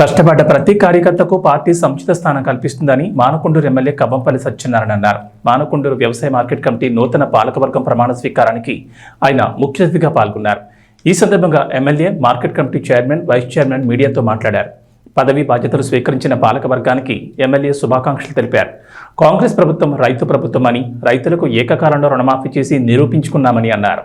కష్టపడ్డ ప్రతి కార్యకర్తకు పార్టీ సముచిత స్థానం కల్పిస్తుందని మానకొండూరు ఎమ్మెల్యే కవ్వంపల్లి సత్యనారాయణ అన్నారు. మానకొండూరు వ్యవసాయ మార్కెట్ కమిటీ నూతన పాలకవర్గం ప్రమాణ స్వీకారానికి ఆయన ముఖ్య అతిథిగా పాల్గొన్నారు. ఈ సందర్భంగా MLA market committee chairman vice chairman మీడియాతో మాట్లాడారు. పదవి బాధ్యతలు స్వీకరించిన పాలకవర్గానికి ఎమ్మెల్యే శుభాకాంక్షలు తెలిపారు. కాంగ్రెస్ ప్రభుత్వం రైతు ప్రభుత్వం అని రైతులకు ఏకకాలంలో రుణమాఫీ చేసి నిరూపించుకున్నామని అన్నారు.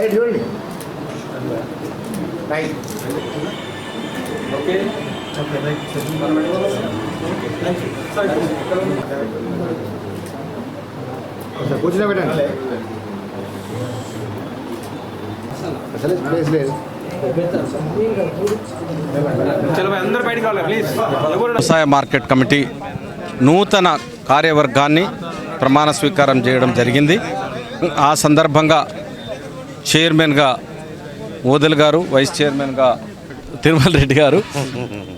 సరే ఇటు చూడండి రైట్ కూర్చునే పెట్టండి. అసలు ప్లేస్ లేదు. వ్యవసాయ మార్కెట్ కమిటీ నూతన కార్యవర్గాన్ని ప్రమాణ స్వీకారం చేయడం జరిగింది. ఆ సందర్భంగా చైర్మన్గా ఓదెల్ గారు వైస్ చైర్మన్గా తిరుమల రెడ్డి గారు.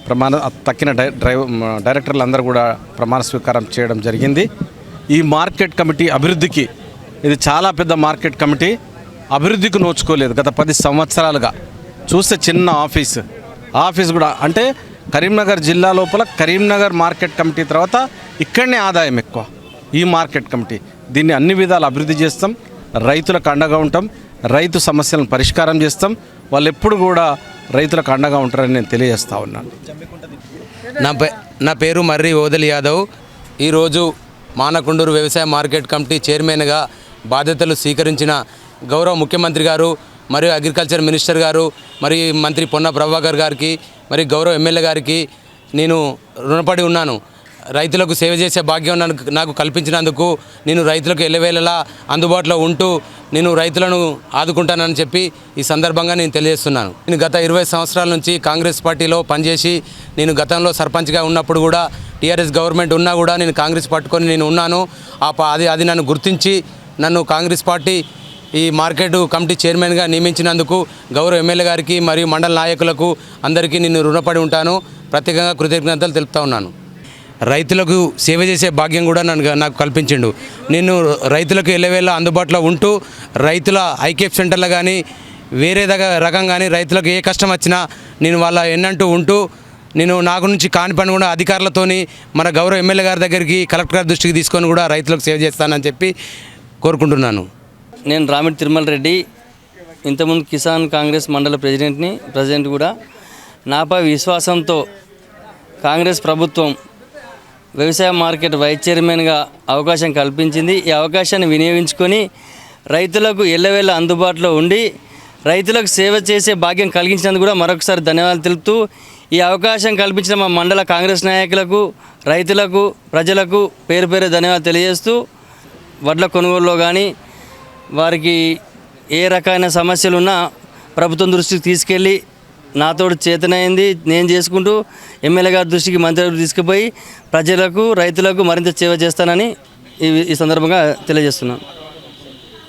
ప్రమాణ తక్కిన డ్రైవ్ డైరెక్టర్లు అందరూ కూడా ప్రమాణ స్వీకారం చేయడం జరిగింది. ఈ మార్కెట్ కమిటీ అభివృద్ధికి ఇది చాలా పెద్ద మార్కెట్ కమిటీ అభివృద్ధికి నోచుకోలేదు. గత పది సంవత్సరాలుగా చూస్తే చిన్న ఆఫీస్. ఆఫీస్ కూడా అంటే కరీంనగర్ జిల్లా లోపల కరీంనగర్ మార్కెట్ కమిటీ తర్వాత ఇక్కడనే ఆదాయం ఎక్కువ. ఈ మార్కెట్ కమిటీ. దీన్ని అన్ని విధాలు అభివృద్ధి చేస్తాం. రైతులకు అండగా ఉంటాం. రైతు సమస్యలను పరిష్కారం చేస్తాం. వాళ్ళు ఎప్పుడు కూడా రైతులకు అండగా ఉంటారని నేను తెలియజేస్తా ఉన్నాను. నా పే నా పేరు మర్రి ఓదలి యాదవ్. ఈరోజు మానకొండూరు వ్యవసాయ మార్కెట్ కమిటీ చైర్మన్గా బాధ్యతలు స్వీకరించిన గౌరవ ముఖ్యమంత్రి గారు మరియు అగ్రికల్చర్ మినిస్టర్ గారు మరి మంత్రి పొన్న ప్రభాకర్ గారికి మరి గౌరవ ఎమ్మెల్యే గారికి నేను రుణపడి ఉన్నాను. రైతులకు సేవ చేసే భాగ్యం నాకు నాకు కల్పించినందుకు నేను రైతులకు ఎల్లవేళలా అందుబాటులో ఉంటూ నేను రైతులను ఆదుకుంటానని చెప్పి ఈ సందర్భంగా నేను తెలియజేస్తున్నాను. నేను గత ఇరవై సంవత్సరాల నుంచి కాంగ్రెస్ పార్టీలో పనిచేసి నేను గతంలో సర్పంచ్గా ఉన్నప్పుడు కూడా టీఆర్ఎస్ గవర్నమెంట్ ఉన్నా కూడా నేను కాంగ్రెస్ పట్టుకొని నేను ఉన్నాను. ఆ ప- అది అది నన్ను గుర్తించి నన్ను కాంగ్రెస్ పార్టీ ఈ మార్కెట్ కమిటీ చైర్మన్గా నియమించినందుకు గౌరవ ఎమ్మెల్యే గారికి మరియు మండల నాయకులకు అందరికీ నేను రుణపడి ఉంటాను. ప్రత్యేకంగా కృతజ్ఞతలు తెలుపుతా ఉన్నాను. రైతులకు సేవ చేసే భాగ్యం కూడా నన్ను నాకు కల్పించిండు. నేను రైతులకు ఎల్లవేళ అందుబాటులో ఉంటూ రైతుల ఐకేఫ్ సెంటర్లో కానీ వేరే దగ్గర రకం కానీ రైతులకు ఏ కష్టం వచ్చినా నేను వాళ్ళ ఎన్నంటూ ఉంటూ నేను నాకు నుంచి కాని పని కూడా అధికారులతోని మన గౌరవ ఎమ్మెల్యే గారి దగ్గరికి కలెక్టర్ గారి దృష్టికి తీసుకొని కూడా రైతులకు సేవ చేస్తానని చెప్పి కోరుకుంటున్నాను. నేను రామిడి తిరుమల రెడ్డి. ఇంతకుముందు కిసాన్ కాంగ్రెస్ మండల ప్రెసిడెంట్ని ప్రెసిడెంట్ కూడా. నాపై విశ్వాసంతో కాంగ్రెస్ ప్రభుత్వం వ్యవసాయ మార్కెట్ వైస్ చైర్మన్గా అవకాశం కల్పించింది. ఈ అవకాశాన్ని వినియోగించుకొని రైతులకు ఎల్లవేళ అందుబాటులో ఉండి రైతులకు సేవ చేసే భాగ్యం కలిగించినందుకు కూడా మరొకసారి ధన్యవాదాలు తెలుపుతూ ఈ అవకాశం కల్పించిన మా మండల కాంగ్రెస్ నాయకులకు రైతులకు ప్రజలకు పేరు పేరు ధన్యవాదాలు తెలియజేస్తూ వడ్ల కొనుగోలులో కానీ వారికి ఏ రకమైన సమస్యలు ఉన్నా ప్రభుత్వం దృష్టికి తీసుకెళ్ళి నాతోడు చేతనైంది. నేను చేసుకుంటూ ఎమ్మెల్యే గారి దృష్టికి మంత్రి తీసుకుపోయి ప్రజలకు రైతులకు మరింత సేవ చేస్తానని ఈ సందర్భంగా తెలియజేస్తున్నాను.